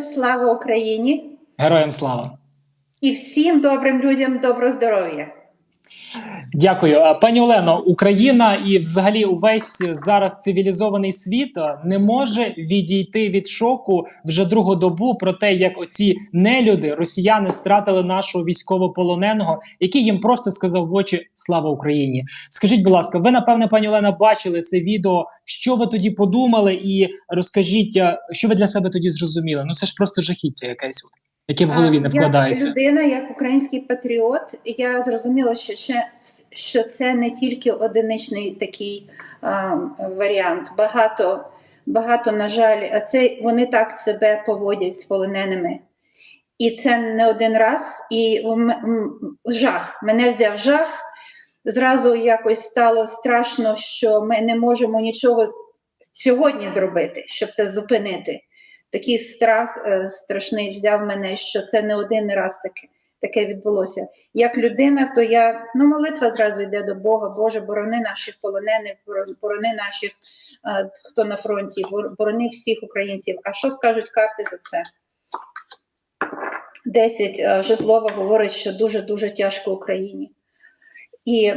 Слава Україні Героям слава! і всім добрим людям добро здоров'я. Дякую, пані Олено. Україна і, взагалі, увесь зараз цивілізований світ не може відійти від шоку вже другу добу про те, як оці нелюди, росіяни, стратили нашого військовополоненого, який їм просто сказав в очі Слава Україні. Скажіть, будь ласка, ви напевне, пані Олена, бачили це відео. Що ви тоді подумали? І розкажіть, що ви для себе тоді зрозуміли? Ну це ж просто жахіття якесь, яке в голові не вкладається. Як людина, як український патріот, я зрозуміла, що, ще, що це не тільки одиничний такий а, варіант. Багато, багато, на жаль, а це вони так себе поводять з полоненими. І це не один раз. І жах. Мене взяв жах. Зразу якось стало страшно, що ми не можемо нічого сьогодні зробити, щоб це зупинити. Такий страх е, страшний взяв мене, що це не один раз таке, таке відбулося. Як людина, то я ну молитва зразу йде до Бога. Боже, борони наших полонених, борони наших, е, хто на фронті, борони всіх українців. А що скажуть карти за це? Десять е, Жезлова говорить, що дуже дуже тяжко Україні. І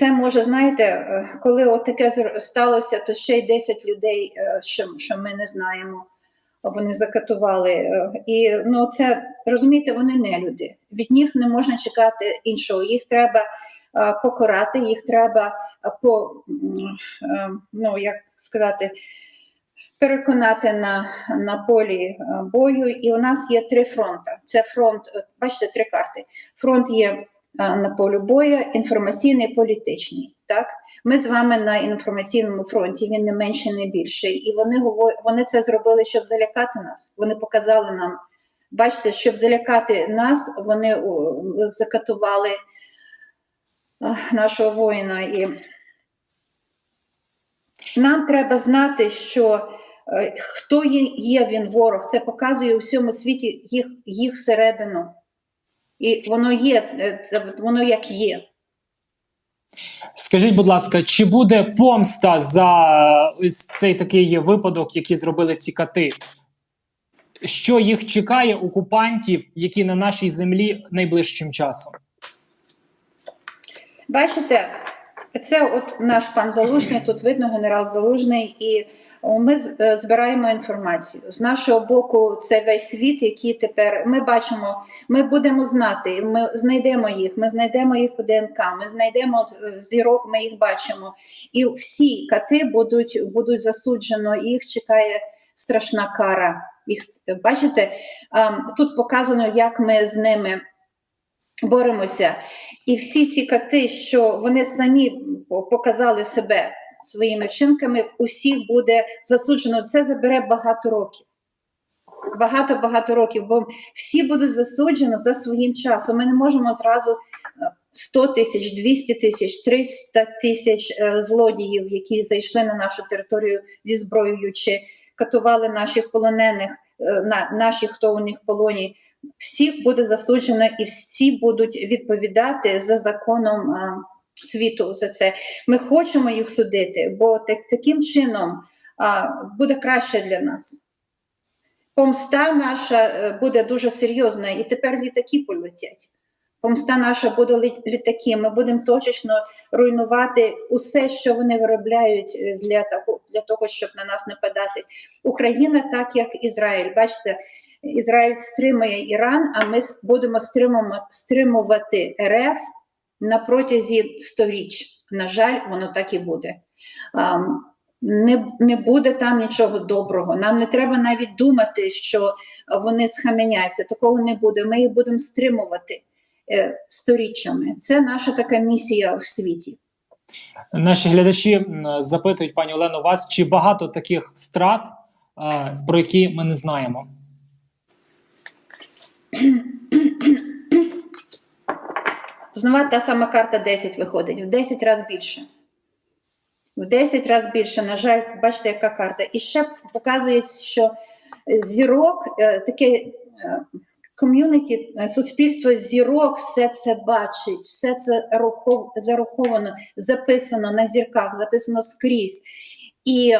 це може, знаєте, коли от таке сталося, то ще й 10 людей, що, що ми не знаємо вони закатували. Е, І ну це розумієте, вони не люди. Від них не можна чекати іншого. Їх треба е, покарати, їх треба е, по ну як сказати. Переконати на, на полі бою, і у нас є три фронти. Це фронт, бачите, три карти. Фронт є на полі бою, інформаційний, політичний. Так, ми з вами на інформаційному фронті. Він не менший, не більший. І вони вони це зробили, щоб залякати нас. Вони показали нам. Бачите, щоб залякати нас, вони закатували нашого воїна. І нам треба знати, що е, хто є, є він ворог. Це показує у всьому світі їх, їх середину. І воно є, е, воно як є. Скажіть, будь ласка, чи буде помста за ось цей такий випадок, який зробили ці кати? Що їх чекає окупантів, які на нашій землі найближчим часом? Бачите, це от наш пан Залужний, тут видно генерал Залужний, і ми е, збираємо інформацію. З нашого боку, це весь світ, який тепер ми бачимо, ми будемо знати, ми знайдемо їх, ми знайдемо їх по ДНК, ми знайдемо зірок, ми їх бачимо. І всі кати будуть, будуть засуджено, їх чекає страшна кара. Їх бачите, тут показано, як ми з ними боремося. І всі ці кати, що вони самі показали себе своїми вчинками, усіх буде засуджено. Це забере багато років. Багато багато років, бо всі будуть засуджені за своїм часом. Ми не можемо зразу е, 100 тисяч, 200 тисяч, 300 тисяч е, злодіїв, які зайшли на нашу територію зі зброєю чи катували наших полонених, е, на наших, хто у них полоні всіх буде засуджено і всі будуть відповідати за законом світу за це. Ми хочемо їх судити, бо так, таким чином а, буде краще для нас. Помста наша е, буде дуже серйозна, і тепер літаки полетять. Помста наша буде літаки. Ми будемо точечно руйнувати усе, що вони виробляють е, для того, для того, щоб на нас нападати. Україна, так як Ізраїль. Бачите, Ізраїль стримує Іран, а ми будемо стримувати РФ на протязі сторіч. На жаль, воно так і буде. Не, не буде там нічого доброго. Нам не треба навіть думати, що вони схаменяться. Такого не буде. Ми їх будемо стримувати е, сторіччями. Це наша така місія в світі. Наші глядачі запитують, пані Олено, вас, чи багато таких страт, про які ми не знаємо? Знову та сама карта 10 виходить, в 10 разів більше. В 10 разів більше, на жаль, бачите, яка карта. І ще показує, що зірок, е, таке е, ком'юніті, е, суспільство зірок все це бачить, все це зараховано, записано на зірках, записано скрізь. І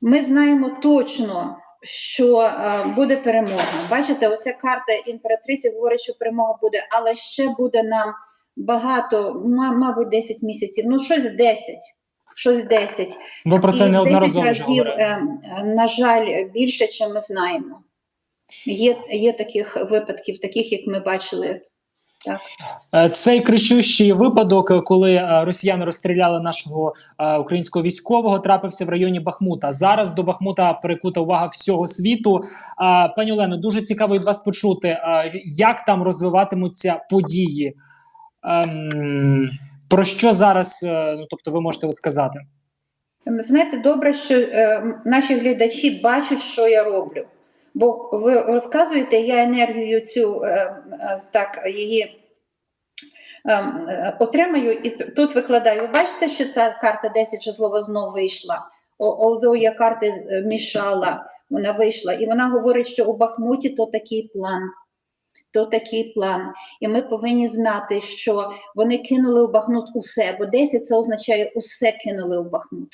ми знаємо точно, що е, буде перемога. Бачите, оця карта імператриці говорить, що перемога буде, але ще буде нам багато, ма- мабуть, 10 місяців. Ну, щось 10. Щось 10. Ви про це І 10 неодноразово разів, е, е, на жаль, більше, чим ми знаємо. Є, є таких випадків, таких, як ми бачили. Е, Цей кричущий випадок, е, коли е, росіяни розстріляли нашого українського військового, трапився в районі Бахмута. Зараз до Бахмута прикута увага всього світу. Пані Олено, дуже цікаво від вас почути, як там розвиватимуться події. Ем, Про що зараз, ну тобто, ви можете сказати? Знаєте, добре, що наші глядачі бачать, що я роблю. Бо ви розказуєте, я енергію цю е, е, так її е, отримаю і тут викладаю. Ви бачите, що ця карта 10 жезлова знову вийшла. О- Олзов'я карти мішала, вона вийшла, і вона говорить, що у Бахмуті то такий план. То такий план. І ми повинні знати, що вони кинули у Бахмут усе, бо 10 це означає усе кинули у Бахмут.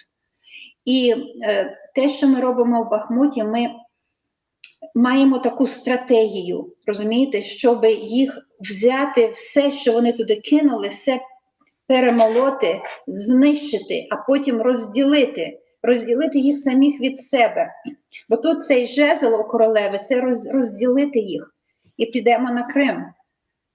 І е, те, що ми робимо в Бахмуті, ми маємо таку стратегію, розумієте, щоб їх взяти все, що вони туди кинули, все перемолоти, знищити, а потім розділити, розділити їх самих від себе. Бо тут цей жезл у королеви це розділити їх і підемо на Крим.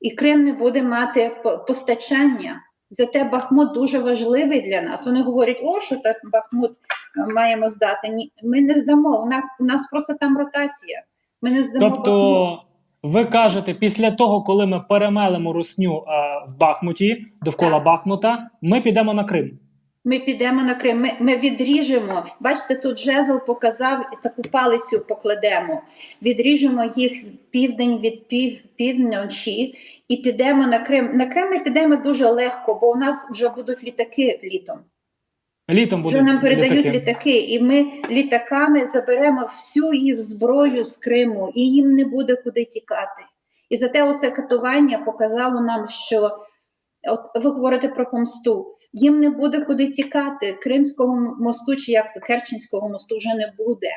І Крим не буде мати постачання. Зате Бахмут дуже важливий для нас. Вони говорять, о, що так Бахмут е, маємо здати. Ні, ми не здамо. У нас, у нас просто там ротація. Ми не здамо Бахмут. Тобто, ви кажете, після того, коли ми перемелимо русню е, в Бахмуті, довкола Так. Бахмута, ми підемо на Крим. Ми підемо на Крим. Ми, ми відріжемо. Бачите, тут жезл показав таку палицю покладемо. Відріжемо їх південь від пів, півночі і підемо на Крим. На Крим ми підемо дуже легко, бо у нас вже будуть літаки літом. Літом Вже буде нам передають літаки. літаки, і ми літаками заберемо всю їх зброю з Криму, і їм не буде куди тікати. І зате оце катування показало нам, що от ви говорите про помсту. Їм не буде куди тікати. Кримського мосту чи як Керченського мосту вже не буде.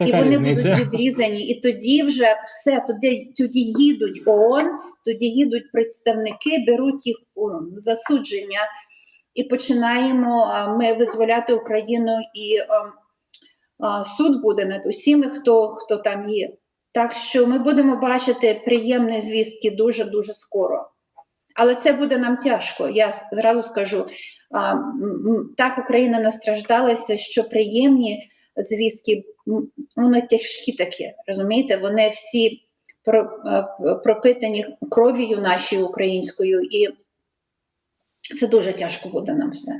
і вони різниця. будуть відрізані. І тоді вже все, тоді, тоді їдуть ООН, тоді їдуть представники, беруть їх у засудження, і починаємо ми визволяти Україну, і а, а, суд буде над усіми, хто, хто там є. Так що ми будемо бачити приємні звістки дуже дуже скоро. Але це буде нам тяжко. Я зразу скажу. Так Україна настраждалася, що приємні звістки, воно тяжкі такі, розумієте? Вони всі пропитані кров'ю нашою українською, і це дуже тяжко буде нам все.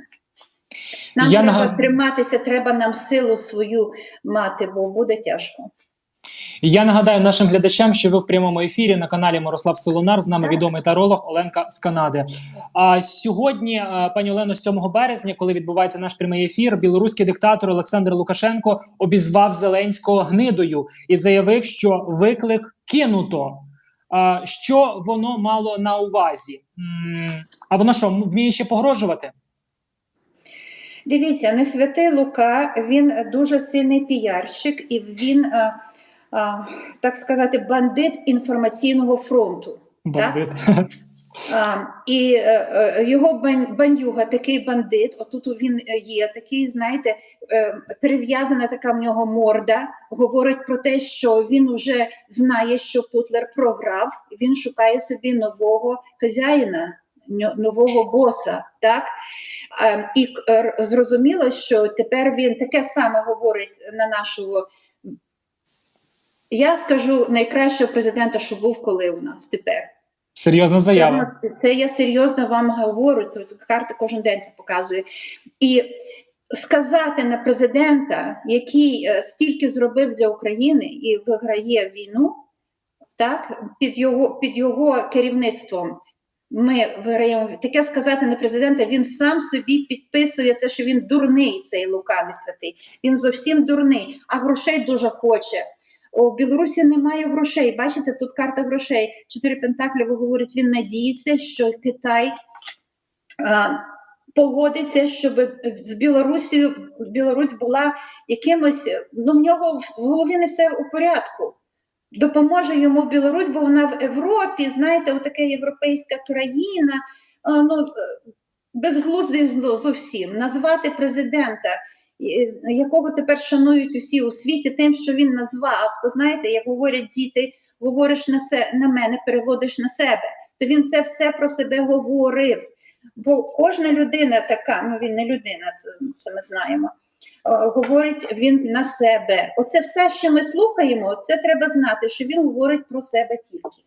Нам Я треба нагад- триматися, треба нам силу свою мати, бо буде тяжко. Я нагадаю нашим глядачам, що ви в прямому ефірі на каналі Мирослав Солонар. З нами відомий таролог Оленка з Канади. А сьогодні, пані Олено, 7 березня, коли відбувається наш прямий ефір, білоруський диктатор Олександр Лукашенко обізвав Зеленського гнидою і заявив, що виклик кинуто. А що воно мало на увазі? А воно що вміє ще погрожувати? Дивіться, не святий Лука, він дуже сильний піарщик, і він, е, так сказати, бандит інформаційного фронту. Бандит. А, і е, е, його бандюга, такий бандит, отут він є, такий, знаєте, е, перев'язана така в нього морда, говорить про те, що він вже знає, що Путлер програв, він шукає собі нового хазяїна, нового боса. Так? Е, і е, зрозуміло, що тепер він таке саме говорить на нашого. Я скажу найкращого президента, що був коли у нас тепер. Серйозна заява. Це, це я серйозно вам говорю. Це карта кожен день це показує. І сказати на президента, який е, стільки зробив для України і виграє війну, так під його під його керівництвом. Ми виграємо таке сказати на президента. Він сам собі підписує це, що він дурний, цей Лука не святий. Він зовсім дурний, а грошей дуже хоче. У Білорусі немає грошей. Бачите, тут карта грошей. Чотири пентаклі говорить, він надіється, що Китай а, погодиться, щоб з Білорусією Білорусь була якимось. Ну в нього в голові не все у порядку. Допоможе йому Білорусь, бо вона в Європі, знаєте, отака європейська країна. а, Ну, безглуздий зовсім назвати президента, якого тепер шанують усі у світі, тим, що він назвав. То знаєте, як говорять діти, говориш на се на мене, переводиш на себе. То він це все про себе говорив. Бо кожна людина така, ну він не людина, це, це ми знаємо. е, Говорить він на себе. Оце все, що ми слухаємо, це треба знати, що він говорить про себе тільки.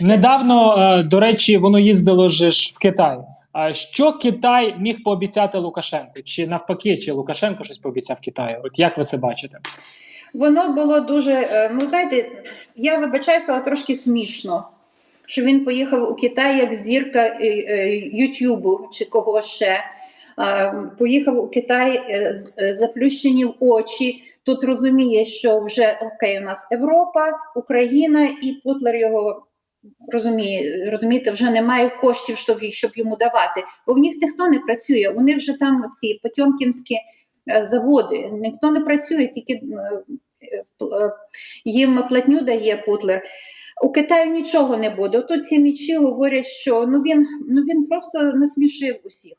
Недавно, е, до речі, воно їздило ж в Китай. Що Китай міг пообіцяти Лукашенку? Чи навпаки, чи Лукашенко щось пообіцяв Китаю? От як ви це бачите? Воно було дуже, е, ну знаєте, я вибачаюся, але трошки смішно, що він поїхав у Китай як зірка е, е, Ютубу чи кого ще. Поїхав у Китай заплющені в очі. Тут розуміє, що вже окей, у нас Європа, Україна і Путлер його розуміє, розумієте, вже немає коштів, щоб, щоб йому давати. Бо в них ніхто не працює. Вони вже там ці потьомкінські е, заводи, ніхто не працює, тільки е, е, їм платню дає Путлер. У Китаї нічого не буде. Тут ці мічі говорять, що ну він, ну він просто насмішив усіх.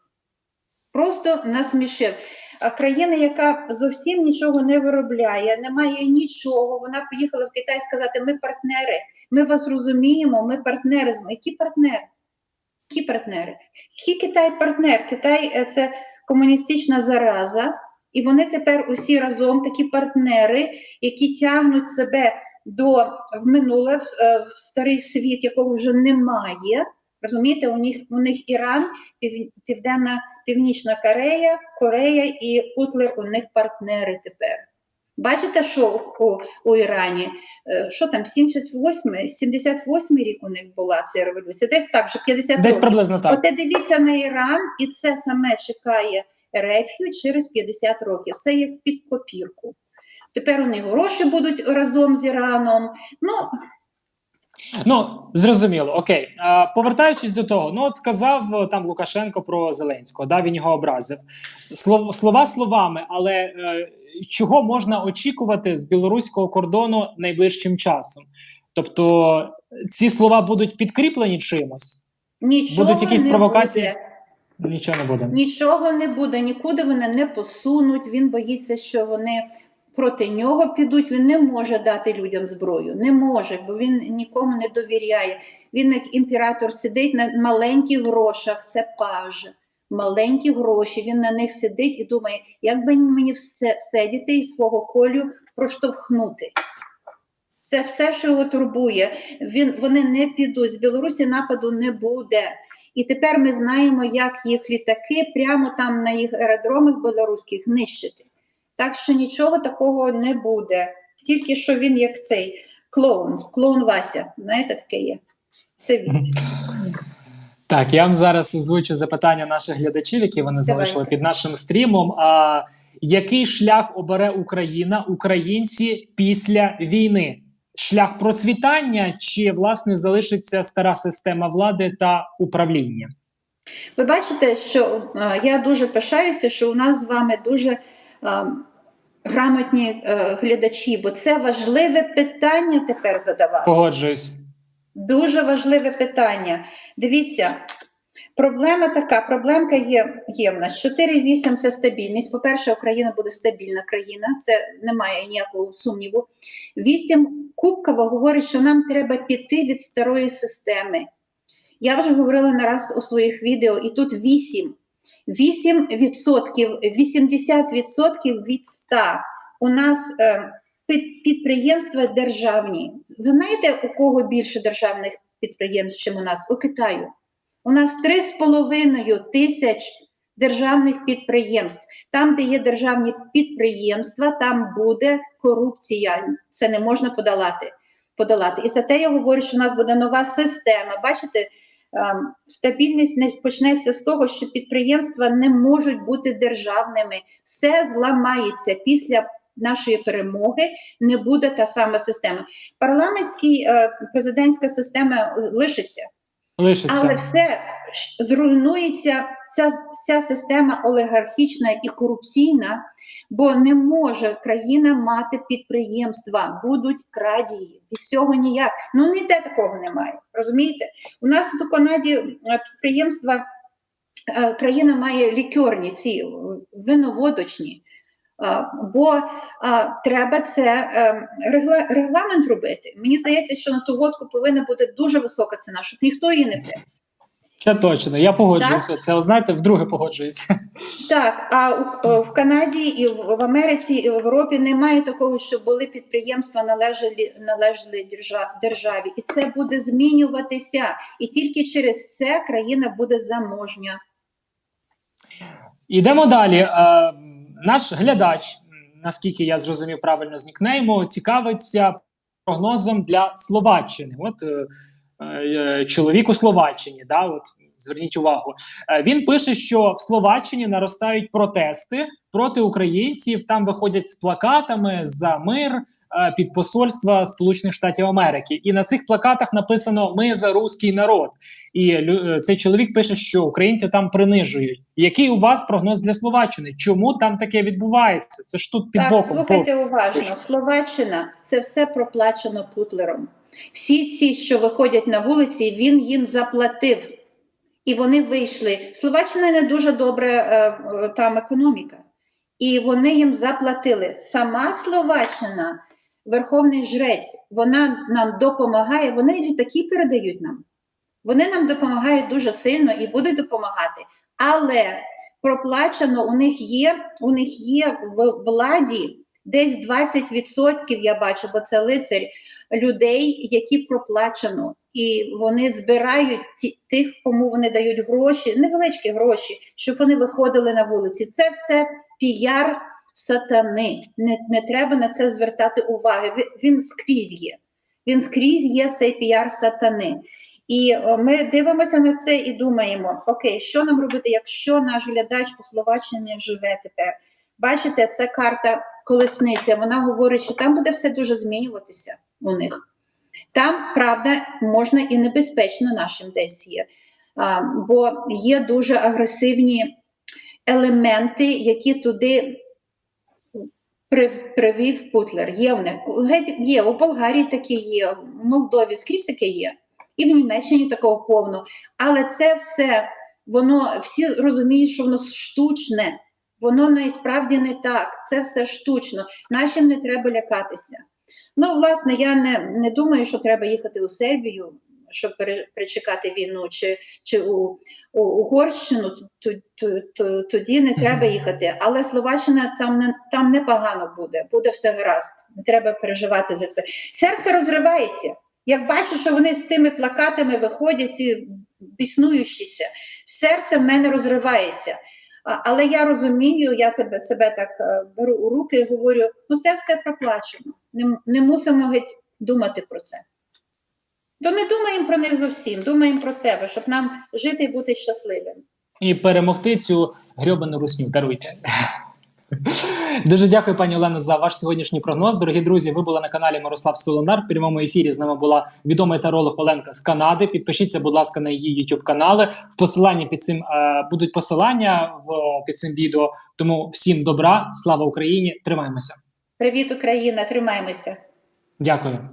Просто насмішив. А країна, яка зовсім нічого не виробляє, не має нічого. Вона поїхала в Китай сказати: ми партнери, ми вас розуміємо, ми партнери. з- Які партнери? Які партнери? Який Китай партнер? Китай е, це комуністична зараза, і вони тепер усі разом такі партнери, які тягнуть себе до в минуле, в, е, в старий світ, якого вже немає. Розумієте, у них у них Іран, Пів, Південна Північна Корея, Корея і Путлер у них партнери тепер. Бачите, що у, у, Ірані? Е, Що там, 78, 78 рік у них була ця революція, десь так, вже 50 Десь років. приблизно так. Оте дивіться на Іран, і це саме чекає рефію через 50 років. Це як під копірку. Тепер у них гроші будуть разом з Іраном. Ну, Ну зрозуміло, окей. А, повертаючись до того, ну от сказав е, там Лукашенко про Зеленського, да, він його образив. Слов, слова словами, але е, чого можна очікувати з білоруського кордону найближчим часом? Тобто ці слова будуть підкріплені чимось? нічого Будуть якісь не провокації? Буде. Нічого не буде. Нічого не буде, нікуди вони не посунуть. Він боїться, що вони проти нього підуть. Він не може дати людям зброю. Не може, бо він нікому не довіряє. Він як імператор сидить на маленьких грошах. Це паж. Маленькі гроші. Він на них сидить і думає, як би мені все, все дітей свого колю проштовхнути. Це все, що його турбує. Він, вони не підуть. З Білорусі нападу не буде. І тепер ми знаємо, як їх літаки прямо там на їх аеродромах білоруських нищити. Так що нічого такого не буде. Тільки що він як цей клоун, клоун Вася. Знаєте, таке є. Це він. Так, я вам зараз озвучу запитання наших глядачів, які вони Давайте. залишили під нашим стрімом. А який шлях обере Україна, українці після війни? Шлях процвітання чи власне залишиться стара система влади та управління? Ви бачите, що е, я дуже пишаюся, що у нас з вами дуже грамотні е, глядачі, бо це важливе питання тепер задавати. Погоджуюсь. Дуже важливе питання. Дивіться, проблема така: проблемка є, є в нас 4,8 це стабільність. По-перше, Україна буде стабільна країна, це немає ніякого сумніву. 8 кубкова говорить, що нам треба піти від старої системи. Я вже говорила не раз у своїх відео, і тут 8. 8 відсотків, 80 відсотків від 100 у нас е, підприємства державні. Ви знаєте, у кого більше державних підприємств, ніж у нас? У Китаю. У нас 3,5 тисяч державних підприємств. Там, де є державні підприємства, там буде корупція. Це не можна подолати. подолати. І за те я говорю, що у нас буде нова система. Бачите, стабільність не почнеться з того, що підприємства не можуть бути державними. Все зламається після нашої перемоги. Не буде та сама система. Парламентська президентська система лишиться. Лишиться. Але все зруйнується ця, ця система олігархічна і корупційна, бо не може країна мати підприємства, будуть крадії. Без цього ніяк. Ну ніде такого немає. Розумієте? У нас у Канаді е, підприємства, е, країна має лікерні, ці е, виноводочні. Е, Бо е, треба це е, регламент робити. Мені здається, що на ту водку повинна бути дуже висока ціна, щоб ніхто її не пив. Це точно. Я погоджуюся. Це знаєте, вдруге погоджуюся. Так, а в Канаді і в, в Америці, і в Європі немає такого, щоб були підприємства належали, належали державі. І це буде змінюватися. І тільки через це країна буде заможня. Ідемо далі. Наш глядач, наскільки я зрозумів правильно з нікнейму, цікавиться прогнозом для Словаччини. От е, е, чоловік у Словаччині, да, от зверніть увагу. Е, він пише, що в Словаччині наростають протести проти українців. Там виходять з плакатами за мир е, під посольства Сполучених Штатів Америки. І на цих плакатах написано Ми за руський народ. І е, цей чоловік пише, що українці там принижують. Який у вас прогноз для Словаччини? Чому там таке відбувається? Це ж тут під так, боком. слухайте уважно. Словаччина це все проплачено Путлером. Всі ці, що виходять на вулиці, він їм заплатив. І вони вийшли. Словаччина не дуже добра е, е, там економіка. І вони їм заплатили. Сама Словаччина, Верховний Жрець, вона нам допомагає. Вони літаки передають нам. Вони нам допомагають дуже сильно і будуть допомагати. Але проплачено у них є, у них є в владі десь 20%, я бачу, бо це лицар людей, які проплачено, і вони збирають тих, кому вони дають гроші, невеличкі гроші, щоб вони виходили на вулиці. Це все піар сатани. Не, не треба на це звертати уваги. Він, скрізь є. Він скрізь є цей піар сатани. І ми дивимося на це і думаємо: окей, що нам робити, якщо наш глядач у Словаччині живе тепер? Бачите, це карта колесниця. Вона говорить, що там буде все дуже змінюватися у них. Там, правда, можна і небезпечно нашим десь є, а, бо є дуже агресивні елементи, які туди привів Путлер. Є в них є у Болгарії такі є, в Молдові скрізь таке є, і в Німеччині такого повно. Але це все воно всі розуміють, що воно штучне. Воно насправді не так. Це все штучно. Нашим не треба лякатися. Ну, власне, я не, не думаю, що треба їхати у Сербію, щоб пере- перечекати війну, чи, чи у, у Угорщину, тоді не треба їхати. Але Словаччина там не там непогано буде, буде все гаразд. Не треба переживати за це. Серце розривається. Як бачу, що вони з цими плакатами виходять і біснуючіся, серце в мене розривається. Але я розумію, я тебе себе так е, беру у руки і говорю: ну це все проплачено. Не, не мусимо геть думати про це. То не думаємо про них зовсім, думаємо про себе, щоб нам жити і бути щасливим. І перемогти цю грьобану русню. Даруйте. Дуже дякую, пані Олено, за ваш сьогоднішній прогноз. Дорогі друзі, ви були на каналі Мирослав Солонар. В прямому ефірі з нами була відома таролог Оленка з Канади. Підпишіться, будь ласка, на її YouTube канали. В посиланні під цим е, будуть посилання в під цим відео. Тому всім добра, слава Україні! Тримаємося. Привіт, Україна! Тримаємося! Дякую.